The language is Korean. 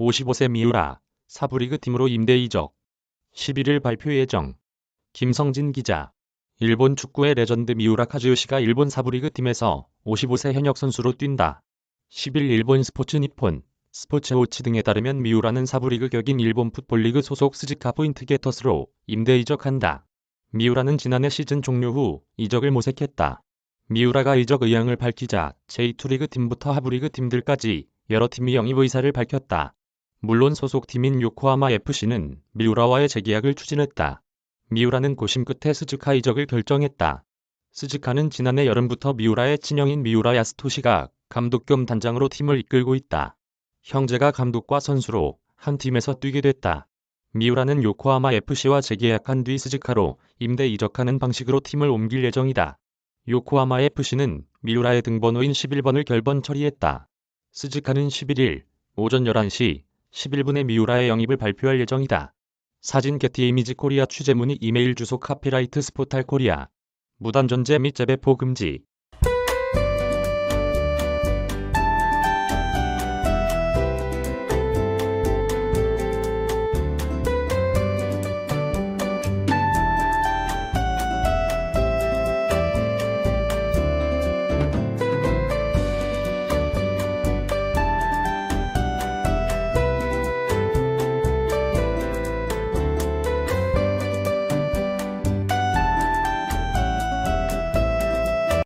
55세 미우라 사부리그 팀으로 임대 이적 11일 발표 예정 김성진 기자 일본 축구의 레전드 미우라 카즈요시가 일본 사부리그 팀에서 55세 현역 선수로 뛴다. 10일 일본 스포츠 니폰, 스포츠워치 등에 따르면 미우라는 사부리그 격인 일본 풋볼리그 소속 스즈카 포인트 게터스로 임대 이적한다. 미우라는 지난해 시즌 종료 후 이적을 모색했다. 미우라가 이적 의향을 밝히자 제2 리그 팀부터 하부리그 팀들까지 여러 팀이 영입 의사를 밝혔다. 물론 소속팀인 요코하마 FC는 미우라와의 재계약을 추진했다. 미우라는 고심 끝에 스즈카 이적을 결정했다. 스즈카는 지난해 여름부터 미우라의 친형인 미우라 야스토시가 감독 겸 단장으로 팀을 이끌고 있다. 형제가 감독과 선수로 한 팀에서 뛰게 됐다. 미우라는 요코하마 FC와 재계약한 뒤 스즈카로 임대 이적하는 방식으로 팀을 옮길 예정이다. 요코하마 FC는 미우라의 등번호인 11번을 결번 처리했다. 스즈카는 11일 오전 11시 11분에 미우라의 영입을 발표할 예정이다. 사진 게티 이미지 코리아 취재 문의 이메일 주소 카피라이트 스포탈 코리아 무단 전제 및 재배포 금지